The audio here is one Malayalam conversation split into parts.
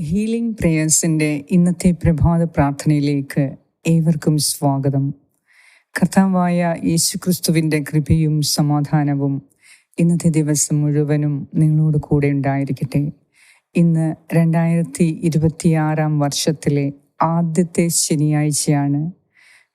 ഹീലിംഗ് പ്രേയേഴ്സിന്റെ ഇന്നത്തെ പ്രഭാത പ്രാർത്ഥനയിലേക്ക് ഏവർക്കും സ്വാഗതം. കർത്താവായ യേശുക്രിസ്തുവിന്റെ കൃപയും സമാധാനവും ഇന്നത്തെ ദിവസം മുഴുവനും നിങ്ങളോട് കൂടെ ഉണ്ടായിരിക്കട്ടെ. ഇന്ന് രണ്ടായിരത്തി ഇരുപത്തിയാറാം വർഷത്തിലെ ആദ്യത്തെ ശനിയാഴ്ചയാണ്.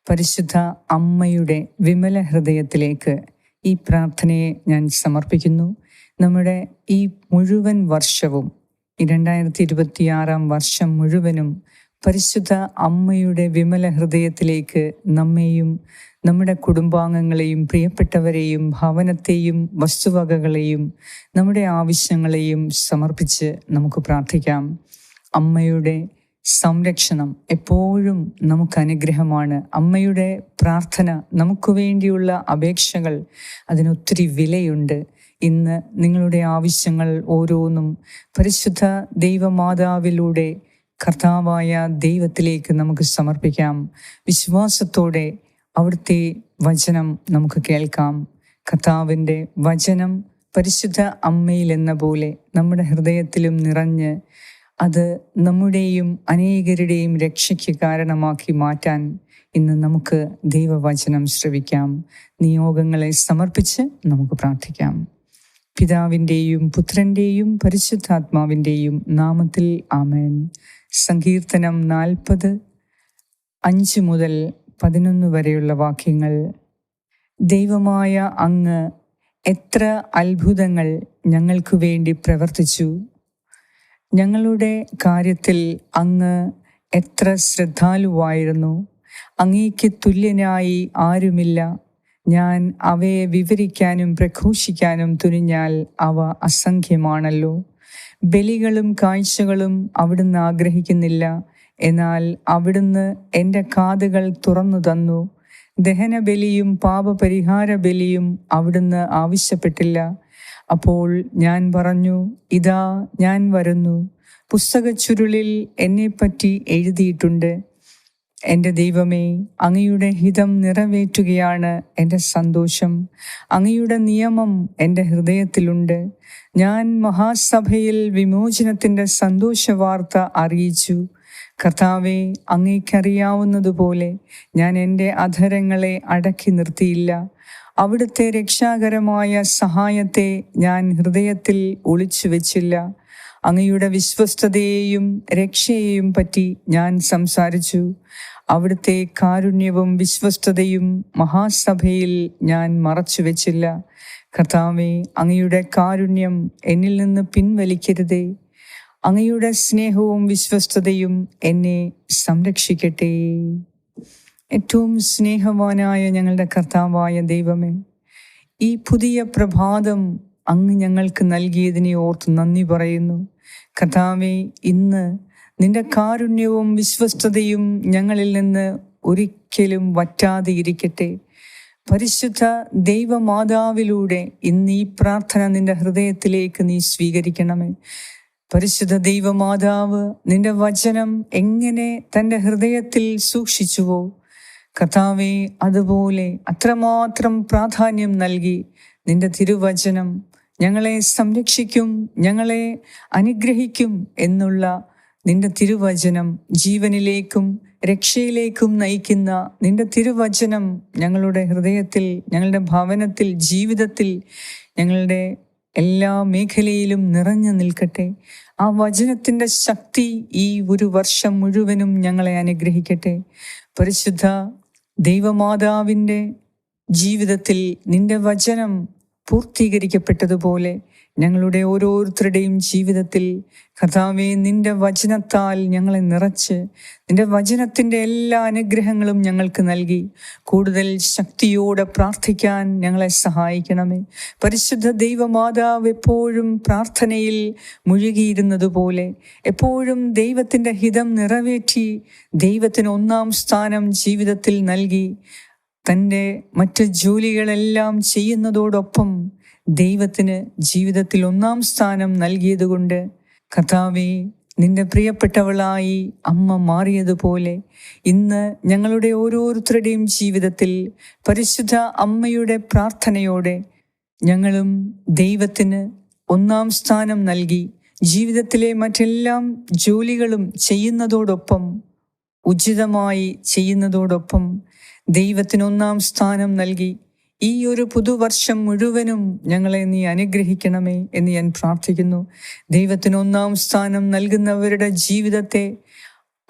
പരിശുദ്ധ അമ്മയുടെ വിമല ഹൃദയത്തിലേക്ക് ഈ പ്രാർത്ഥനയെ ഞാൻ സമർപ്പിക്കുന്നു. നമ്മുടെ ഈ മുഴുവൻ വർഷവും രണ്ടായിരത്തി ഇരുപത്തിയാറാം വർഷം മുഴുവനും പരിശുദ്ധ അമ്മയുടെ വിമല ഹൃദയത്തിലേക്ക് നമ്മെയും നമ്മുടെ കുടുംബാംഗങ്ങളെയും പ്രിയപ്പെട്ടവരെയും ഭവനത്തെയും വസ്തുവകകളെയും നമ്മുടെ ആവശ്യങ്ങളെയും സമർപ്പിച്ച് നമുക്ക് പ്രാർത്ഥിക്കാം. അമ്മയുടെ സംരക്ഷണം എപ്പോഴും നമുക്ക് അനുഗ്രഹമാണ്. അമ്മയുടെ പ്രാർത്ഥന നമുക്ക് വേണ്ടിയുള്ള അപേക്ഷകൾ അതിനൊത്തിരി വിലയുണ്ട്. ഇന്ന് നിങ്ങളുടെ ആവശ്യങ്ങൾ ഓരോന്നും പരിശുദ്ധ ദൈവമാതാവിലൂടെ കർത്താവായ ദൈവത്തിലേക്ക് നമുക്ക് സമർപ്പിക്കാം. വിശ്വാസത്തോടെ അവിടുത്തെ വചനം നമുക്ക് കേൾക്കാം. കർത്താവിന്റെ വചനം പരിശുദ്ധ അമ്മയിൽ എന്ന പോലെ നമ്മുടെ ഹൃദയത്തിലും നിറഞ്ഞ് അത് നമ്മുടെയും അനേകരുടെയും രക്ഷയ്ക്ക് കാരണമാക്കി മാറ്റാൻ ഇന്ന് നമുക്ക് ദൈവവചനം ശ്രവിക്കാം. നിയോഗങ്ങളെ സമർപ്പിച്ച് നമുക്ക് പ്രാർത്ഥിക്കാം. പിതാവിന്റെയും പുത്രന്റെയും പരിശുദ്ധാത്മാവിന്റെയും നാമത്തിൽ ആമേൻ. സങ്കീർത്തനം നാൽപ്പത് അഞ്ച് മുതൽ പതിനൊന്ന് വരെയുള്ള വാക്യങ്ങൾ. ദൈവമായ അങ്ങ് എത്ര അത്ഭുതങ്ങൾ ഞങ്ങൾക്ക് വേണ്ടി പ്രവർത്തിച്ചു. ഞങ്ങളുടെ കാര്യത്തിൽ അങ്ങ് എത്ര ശ്രദ്ധാലുവായിരുന്നു. അങ്ങേക്ക് തുല്യനായി ആരുമില്ല. ഞാൻ അവയെ വിവരിക്കാനും പ്രഘോഷിക്കാനും തുനിഞ്ഞാൽ അവ അസംഖ്യമാണല്ലോ. ബലികളും കാഴ്ചകളും അവിടുന്ന് ആഗ്രഹിക്കുന്നില്ല. എന്നാൽ അവിടുന്ന് എന്റെ കാതുകൾ തുറന്നു തന്നു. ദഹനബലിയും പാപപരിഹാര ബലിയും അവിടുന്ന് ആവശ്യപ്പെട്ടില്ല. അപ്പോൾ ഞാൻ പറഞ്ഞു ഇതാ ഞാൻ വരുന്നു. പുസ്തകച്ചുരുളിൽ എന്നെപ്പറ്റി എഴുതിയിട്ടുണ്ട്. എന്റെ ദൈവമേ അങ്ങയുടെ ഹിതം നിറവേറ്റുകയാണ് എന്റെ സന്തോഷം. അങ്ങയുടെ നിയമം എന്റെ ഹൃദയത്തിലുണ്ട്. ഞാൻ മഹാസഭയിൽ വിമോചനത്തിന്റെ സന്തോഷ വാർത്ത അറിയിച്ചു. കർത്താവെ അങ്ങേക്കറിയാവുന്നതുപോലെ ഞാൻ എന്റെ അധരങ്ങളെ അടക്കി നിർത്തിയില്ല. അവിടുത്തെ രക്ഷാകരമായ സഹായത്തെ ഞാൻ ഹൃദയത്തിൽ ഒളിച്ചു വെച്ചില്ല അങ്ങയുടെ വിശ്വസ്തതയെയും രക്ഷയെയും പറ്റി ഞാൻ സംസാരിച്ചു. അവിടുത്തെ കാരുണ്യവും വിശ്വസ്തതയും മഹാസഭയിൽ ഞാൻ മറച്ചു വെച്ചില്ല. കർത്താവെ അങ്ങയുടെ കാരുണ്യം എന്നിൽ നിന്ന് പിൻവലിക്കരുതേ. അങ്ങയുടെ സ്നേഹവും വിശ്വസ്തതയും എന്നെ സംരക്ഷിക്കട്ടെ. ഏറ്റവും സ്നേഹവാനായ ഞങ്ങളുടെ കർത്താവായ ദൈവമേ ഈ പുതിയ പ്രഭാതം അങ്ങ് ഞങ്ങൾക്ക് നൽകിയതിനെ ഓർത്ത് നന്ദി പറയുന്നു. കർത്താവെ ഇന്ന് നിന്റെ കാരുണ്യവും വിശ്വസ്തതയും ഞങ്ങളിൽ നിന്ന് ഒരിക്കലും വറ്റാതെ ഇരിക്കട്ടെ. പരിശുദ്ധ ദൈവമാതാവിലൂടെ ഇന്ന് ഈ പ്രാർത്ഥന നിന്റെ ഹൃദയത്തിലേക്ക് നീ സ്വീകരിക്കണമേ. പരിശുദ്ധ ദൈവമാതാവ് നിന്റെ വചനം എങ്ങനെ തന്റെ ഹൃദയത്തിൽ സൂക്ഷിച്ചുവോ? കർത്താവെ അതുപോലെ അത്രമാത്രം പ്രാധാന്യം നൽകി നിന്റെ തിരുവചനം ഞങ്ങളെ സംരക്ഷിക്കും ഞങ്ങളെ അനുഗ്രഹിക്കും എന്നുള്ള നിന്റെ തിരുവചനം ജീവനിലേക്കും രക്ഷയിലേക്കും നയിക്കുന്ന നിന്റെ തിരുവചനം ഞങ്ങളുടെ ഹൃദയത്തിൽ ഞങ്ങളുടെ ഭവനത്തിൽ ജീവിതത്തിൽ ഞങ്ങളുടെ എല്ലാ മേഖലയിലും നിറഞ്ഞു നിൽക്കട്ടെ. ആ വചനത്തിന്റെ ശക്തി ഈ ഒരു വർഷം മുഴുവനും ഞങ്ങളെ അനുഗ്രഹിക്കട്ടെ. പരിശുദ്ധ ദൈവമാതാവിന്റെ ജീവിതത്തിൽ നിന്റെ വചനം പൂർത്തീകരിക്കപ്പെട്ടതുപോലെ ഞങ്ങളുടെ ഓരോരുത്തരുടെയും ജീവിതത്തിൽ കഥാവെ നിന്റെ വചനത്താൽ ഞങ്ങളെ നിറച്ച് നിന്റെ വചനത്തിന്റെ എല്ലാ അനുഗ്രഹങ്ങളും ഞങ്ങൾക്ക് നൽകി. കൂടുതൽ ശക്തിയോടെ പ്രാർത്ഥിക്കാൻ ഞങ്ങളെ സഹായിക്കണമേ. പരിശുദ്ധ ദൈവമാതാവ് എപ്പോഴും പ്രാർത്ഥനയിൽ മുഴുകിയിരുന്നതുപോലെ എപ്പോഴും ദൈവത്തിന്റെ ഹിതം നിറവേറ്റി ദൈവത്തിന് ഒന്നാം സ്ഥാനം ജീവിതത്തിൽ നൽകി. തന്റെ മറ്റ് ജോലികളെല്ലാം ചെയ്യുന്നതോടൊപ്പം ദൈവത്തിന് ജീവിതത്തിൽ ഒന്നാം സ്ഥാനം നൽകിയതുകൊണ്ട് കഥാവെ നിന്റെ പ്രിയപ്പെട്ടവളായി അമ്മ മാറിയതുപോലെ ഇന്ന് ഞങ്ങളുടെ ഓരോരുത്തരുടെയും ജീവിതത്തിൽ പരിശുദ്ധ അമ്മയുടെ പ്രാർത്ഥനയോടെ ഞങ്ങളും ദൈവത്തിന് ഒന്നാം സ്ഥാനം നൽകി ജീവിതത്തിലെ മറ്റെല്ലാം ജോലികളും ചെയ്യുന്നതോടൊപ്പം ഉചിതമായി ചെയ്യുന്നതോടൊപ്പം ദൈവത്തിന് ഒന്നാം സ്ഥാനം നൽകി. ഈ ഒരു പുതുവർഷം മുഴുവനും ഞങ്ങളെ നീ അനുഗ്രഹിക്കണമേ എന്ന് ഞാൻ പ്രാർത്ഥിക്കുന്നു. ദൈവത്തിന് ഒന്നാം സ്ഥാനം നൽകുന്നവരുടെ ജീവിതത്തെ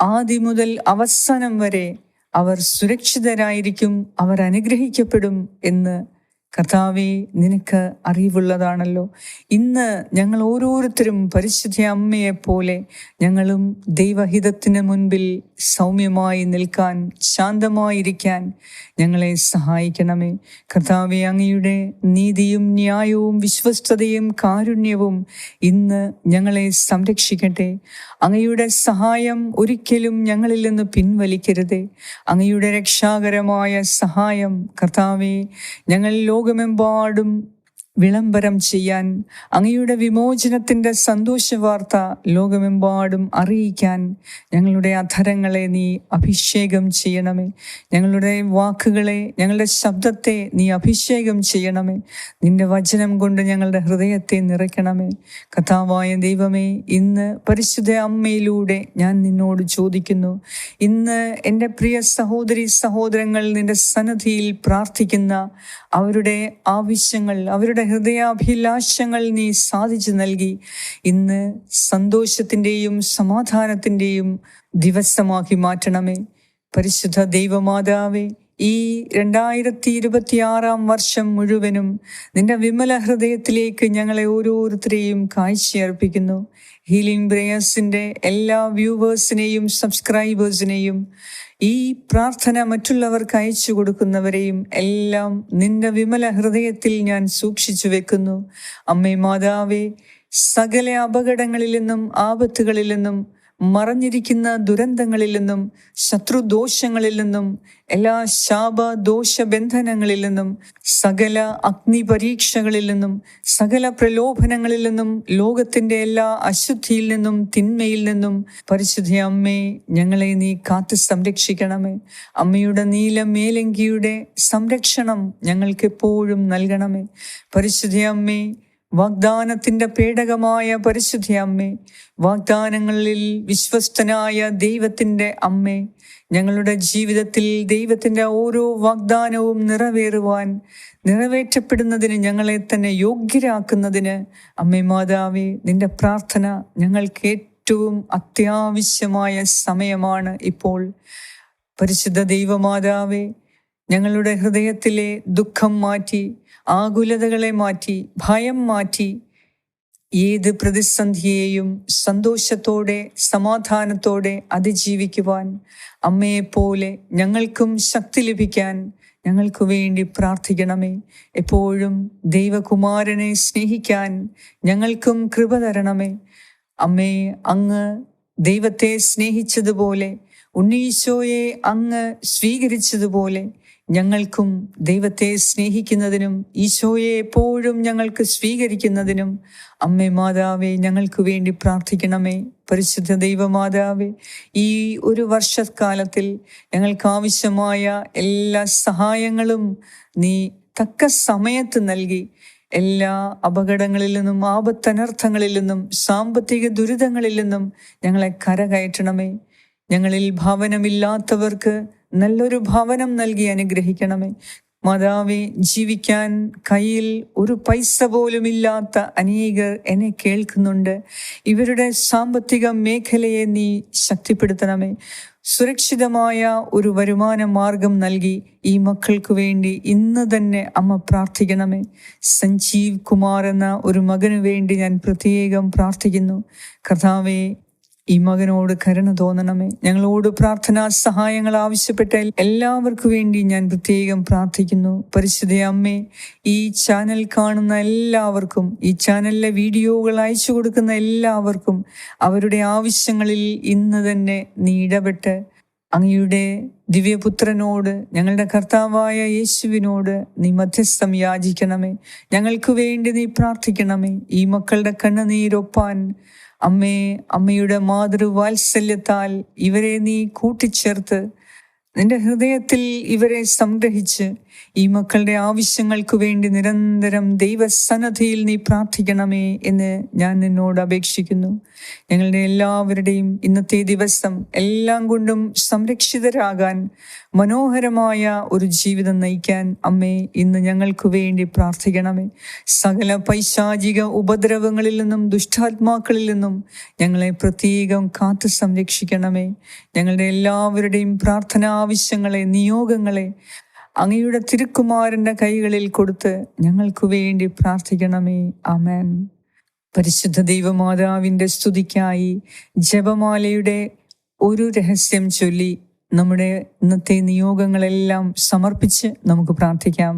ആദ്യം മുതൽ അവസാനം വരെ അവർ സുരക്ഷിതരായിരിക്കും അവർ അനുഗ്രഹിക്കപ്പെടും എന്ന് കർത്താവെ നിനക്ക് അറിവുള്ളതാണല്ലോ. ഇന്ന് ഞങ്ങൾ ഓരോരുത്തരും പരിശുദ്ധ അമ്മയെ പോലെ ഞങ്ങളും ദൈവഹിതത്തിന് മുൻപിൽ സൗമ്യമായി നിൽക്കാൻ ശാന്തമായിരിക്കാൻ ഞങ്ങളെ സഹായിക്കണമേ. കർത്താവെ അങ്ങയുടെ നീതിയും ന്യായവും വിശ്വസ്തതയും കാരുണ്യവും ഇന്ന് ഞങ്ങളെ സംരക്ഷിക്കട്ടെ. അങ്ങയുടെ സഹായം ഒരിക്കലും ഞങ്ങളിൽ നിന്ന് പിൻവലിക്കരുതേ. അങ്ങയുടെ രക്ഷാകരമായ സഹായം കർത്താവെ ഞങ്ങൾ ലോകമെമ്പാടും വിളംബരം ചെയ്യാൻ അങ്ങയുടെ വിമോചനത്തിന്റെ സന്തോഷവാർത്ത ലോകമെമ്പാടും അറിയിക്കാൻ ഞങ്ങളുടെ അധരങ്ങളെ നീ അഭിഷേകം ചെയ്യണമേ. ഞങ്ങളുടെ വാക്കുകളെ ഞങ്ങളുടെ ശബ്ദത്തെ നീ അഭിഷേകം ചെയ്യണമേ. നിന്റെ വചനം കൊണ്ട് ഞങ്ങളുടെ ഹൃദയത്തെ നിറയ്ക്കണമേ. കഥാവായ ദൈവമേ ഇന്ന് പരിശുദ്ധ അമ്മയിലൂടെ ഞാൻ നിന്നോട് ചോദിക്കുന്നു. ഇന്ന് എന്റെ പ്രിയ സഹോദരി സഹോദരങ്ങൾ നിന്റെ സന്നദ്ധിയിൽ പ്രാർത്ഥിക്കുന്ന അവരുടെ ആവശ്യങ്ങൾ അവരുടെ ഹൃദയാഭിലാഷങ്ങൾ നീ സാധിച്ചു നൽകി. ഇന്ന് സന്തോഷത്തിന്റെയും സമാധാനത്തിന്റെയും ദിവസമാക്കി മാറ്റണമേ. പരിശുദ്ധ ദൈവമാതാവേ ഈ രണ്ടായിരത്തി ഇരുപത്തിയാറാം വർഷം മുഴുവനും നിന്റെ വിമല ഹൃദയത്തിലേക്ക് ഞങ്ങളെ ഓരോരുത്തരെയും കാഴ്ചയർപ്പിക്കുന്നു. ഹീലിംഗ് ബ്രേയേഴ്സിന്റെ എല്ലാ വ്യൂവേഴ്സിനെയും സബ്സ്ക്രൈബേഴ്സിനെയും ഈ പ്രാർത്ഥന മറ്റുള്ളവർക്ക് അയച്ചു കൊടുക്കുന്നവരെയും എല്ലാം നിന്റെ വിമല ഹൃദയത്തിൽ ഞാൻ സൂക്ഷിച്ചു വെക്കുന്നു. അമ്മേ മാതാവേ സകല അപകടങ്ങളിൽ നിന്നും ആപത്തുകളിൽ നിന്നും മറഞ്ഞിരിക്കുന്ന ദുരന്തങ്ങളിൽ നിന്നും ശത്രുദോഷങ്ങളിൽ നിന്നും എല്ലാ ശാപ ദോഷ ബന്ധനങ്ങളിൽ നിന്നും സകല അഗ്നി പരീക്ഷകളിൽ നിന്നും സകല പ്രലോഭനങ്ങളിൽ നിന്നും ലോകത്തിന്റെ എല്ലാ അശുദ്ധിയിൽ നിന്നും തിന്മയിൽ നിന്നും പരിശുദ്ധ അമ്മേ ഞങ്ങളെ നീ കാത്തു സംരക്ഷിക്കണമേ. അമ്മയുടെ നീല മേലങ്കിയുടെ സംരക്ഷണം ഞങ്ങൾക്ക് എപ്പോഴും നൽകണമേ. പരിശുദ്ധ അമ്മേ വാഗ്ദാനത്തിന്റെ പേടകമായ പരിശുദ്ധി അമ്മേ. വാഗ്ദാനങ്ങളിൽ വിശ്വസ്തനായ ദൈവത്തിന്റെ അമ്മേ. ഞങ്ങളുടെ ജീവിതത്തിൽ ദൈവത്തിന്റെ ഓരോ വാഗ്ദാനവും നിറവേറുവാൻ നിറവേറ്റപ്പെടുന്നതിന് ഞങ്ങളെ തന്നെ യോഗ്യരാക്കുന്നതിന് അമ്മേ മാതാവേ നിന്റെ പ്രാർത്ഥന ഞങ്ങൾക്ക് ഏറ്റവും അത്യാവശ്യമായ സമയമാണ് ഇപ്പോൾ. പരിശുദ്ധ ദൈവമാതാവേ ഞങ്ങളുടെ ഹൃദയത്തിലെ ദുഃഖം മാറ്റി ആകുലതകളെ മാറ്റി ഭയം മാറ്റി ഏത് പ്രതിസന്ധിയെയും സന്തോഷത്തോടെ സമാധാനത്തോടെ അതിജീവിക്കുവാൻ അമ്മയെപ്പോലെ ഞങ്ങൾക്കും ശക്തി ലഭിക്കാൻ ഞങ്ങൾക്ക് വേണ്ടി പ്രാർത്ഥിക്കണമേ. എപ്പോഴും ദൈവകുമാരനെ സ്നേഹിക്കാൻ ഞങ്ങൾക്കും കൃപ തരണമേ. അമ്മേ അങ്ങ് ദൈവത്തെ സ്നേഹിച്ചതുപോലെ ഉണ്ണീശോയെ അങ്ങ് സ്വീകരിച്ചതുപോലെ ഞങ്ങൾക്കും ദൈവത്തെ സ്നേഹിക്കുന്നതിനും ഈശോയെ എപ്പോഴും ഞങ്ങൾക്ക് സ്വീകരിക്കുന്നതിനും അമ്മേ മാതാവേ ഞങ്ങൾക്ക് വേണ്ടി പ്രാർത്ഥിക്കണമേ. പരിശുദ്ധ ദൈവമാതാവേ ഈ ഒരു വർഷക്കാലത്തിൽ ഞങ്ങൾക്ക് ആവശ്യമായ എല്ലാ സഹായങ്ങളും നീ തക്ക സമയത്ത് നൽകി. എല്ലാ അപകടങ്ങളിൽ നിന്നും ആപത്തനർത്ഥങ്ങളിൽ നിന്നും സാമ്പത്തിക ദുരിതങ്ങളിൽ നിന്നും ഞങ്ങളെ കരകയറ്റണമേ. ഞങ്ങളിൽ ഭവനമില്ലാത്തവർക്ക് നല്ലൊരു ഭവനം നൽകി അനുഗ്രഹിക്കണമേ. മാതാവെ ജീവിക്കാൻ കയ്യിൽ ഒരു പൈസ പോലും ഇല്ലാത്ത അനേകർ എന്നെ കേൾക്കുന്നുണ്ട്. ഇവരുടെ സാമ്പത്തിക മേഖലയെ നീ ശക്തിപ്പെടുത്തണമേ. സുരക്ഷിതമായ ഒരു വരുമാന മാർഗം നൽകി ഈ മക്കൾക്ക് വേണ്ടി ഇന്ന് തന്നെ അമ്മ പ്രാർത്ഥിക്കണമേ. സഞ്ജീവ് കുമാർ എന്ന ഒരു മകനു വേണ്ടി ഞാൻ പ്രത്യേകം പ്രാർത്ഥിക്കുന്നു. കർത്താവെ ഈ മകനോട് കരുണ തോന്നണമേ. ഞങ്ങളോട് പ്രാർത്ഥനാ സഹായങ്ങൾ ആവശ്യപ്പെട്ട എല്ലാവർക്കു വേണ്ടി ഞാൻ പ്രത്യേകം പ്രാർത്ഥിക്കുന്നു. പരിശുദ്ധ അമ്മേ ഈ ചാനൽ കാണുന്ന എല്ലാവർക്കും ഈ ചാനലിലെ വീഡിയോകൾ അയച്ചു കൊടുക്കുന്ന എല്ലാവർക്കും അവരുടെ ആവശ്യങ്ങളിൽ ഇന്ന് തന്നെ നീ ഇടപെട്ട് അങ്ങയുടെ ദിവ്യപുത്രനോട് ഞങ്ങളുടെ കർത്താവായ യേശുവിനോട് നീ മധ്യസ്ഥം യാചിക്കണമേ. ഞങ്ങൾക്ക് വേണ്ടി നീ പ്രാർത്ഥിക്കണമേ. ഈ മക്കളുടെ കണ്ണുനീരൊപ്പാൻ അമ്മേ അമ്മയുടെ മാതൃവാത്സല്യത്താൽ ഇവരെ നീ കൂട്ടിച്ചേർത്ത് നിന്റെ ഹൃദയത്തിൽ ഇവരെ സംഗ്രഹിച്ച് ഈ മക്കളുടെ ആവശ്യങ്ങൾക്ക് വേണ്ടി നിരന്തരം ദൈവസന്നദ്ധയിൽ നീ പ്രാർത്ഥിക്കണമേ എന്ന് ഞാൻ നിന്നോട് അപേക്ഷിക്കുന്നു. ഞങ്ങളുടെ എല്ലാവരുടെയും ഇന്നത്തെ ദിവസം എല്ലാം കൊണ്ടും സംരക്ഷിതരാകാൻ മനോഹരമായ ഒരു ജീവിതം നയിക്കാൻ അമ്മേ ഇന്ന് ഞങ്ങൾക്ക് വേണ്ടി പ്രാർത്ഥിക്കണമേ. സകല പൈശാചിക ഉപദ്രവങ്ങളിൽ നിന്നും ദുഷ്ടാത്മാക്കളിൽ നിന്നും ഞങ്ങളെ പ്രത്യേകം കാത്തു സംരക്ഷിക്കണമേ. ഞങ്ങളുടെ എല്ലാവരുടെയും പ്രാർത്ഥന ആവശ്യങ്ങളെ നിയോഗങ്ങളെ അങ്ങയുടെ തിരുക്കുമാരന്റെ കൈകളിൽ കൊടുത്ത് ഞങ്ങൾക്ക് വേണ്ടി പ്രാർത്ഥിക്കണമേ. അമേൻ പരിശുദ്ധ ദൈവമാതാവിന്റെ സ്തുതിക്കായി ജപമാലയുടെ ഒരു രഹസ്യം ചൊല്ലി നമ്മുടെ ഇന്നത്തെ നിയോഗങ്ങളെല്ലാം സമർപ്പിച്ച് നമുക്ക് പ്രാർത്ഥിക്കാം.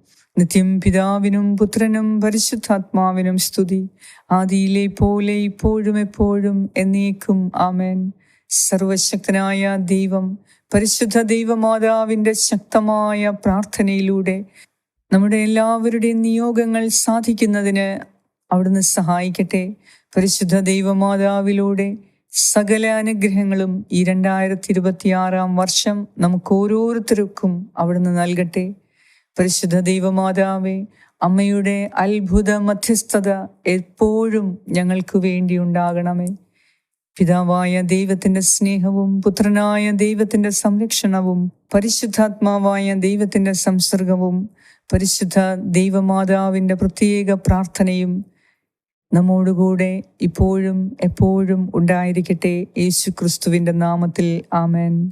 നിത്യം പിതാവിനും പുത്രനും പരിശുദ്ധാത്മാവിനും സ്തുതി. ആദിയിലെ പോലെ ഇപ്പോഴും എപ്പോഴും എന്നേക്കും ആമേൻ. സർവശക്തനായ ദൈവം പരിശുദ്ധ ദൈവമാതാവിന്റെ ശക്തമായ പ്രാർത്ഥനയിലൂടെ നമ്മുടെ എല്ലാവരുടെയും നിയോഗങ്ങൾ സാധിക്കുന്നതിന് അവിടുന്ന് സഹായിക്കട്ടെ. പരിശുദ്ധ ദൈവമാതാവിലൂടെ സകല അനുഗ്രഹങ്ങളും ഈ രണ്ടായിരത്തി ഇരുപത്തിയാറാം വർഷം നമുക്ക് ഓരോരുത്തർക്കും അവിടുന്ന് നൽകട്ടെ. പരിശുദ്ധ ദൈവമാതാവേ അമ്മയുടെ അത്ഭുത മധ്യസ്ഥത എപ്പോഴും ഞങ്ങൾക്ക് വേണ്ടി ഉണ്ടാകണമേ. പിതാവായ ദൈവത്തിന്റെ സ്നേഹവും പുത്രനായ ദൈവത്തിന്റെ സംരക്ഷണവും പരിശുദ്ധാത്മാവായ ദൈവത്തിന്റെ സംസർഗവും പരിശുദ്ധ ദൈവമാതാവിന്റെ പ്രത്യേക പ്രാർത്ഥനയും നമ്മോടുകൂടെ ഇപ്പോഴും എപ്പോഴും ഉണ്ടായിരിക്കട്ടെ. യേശു ക്രിസ്തുവിന്റെ നാമത്തിൽ ആമേൻ.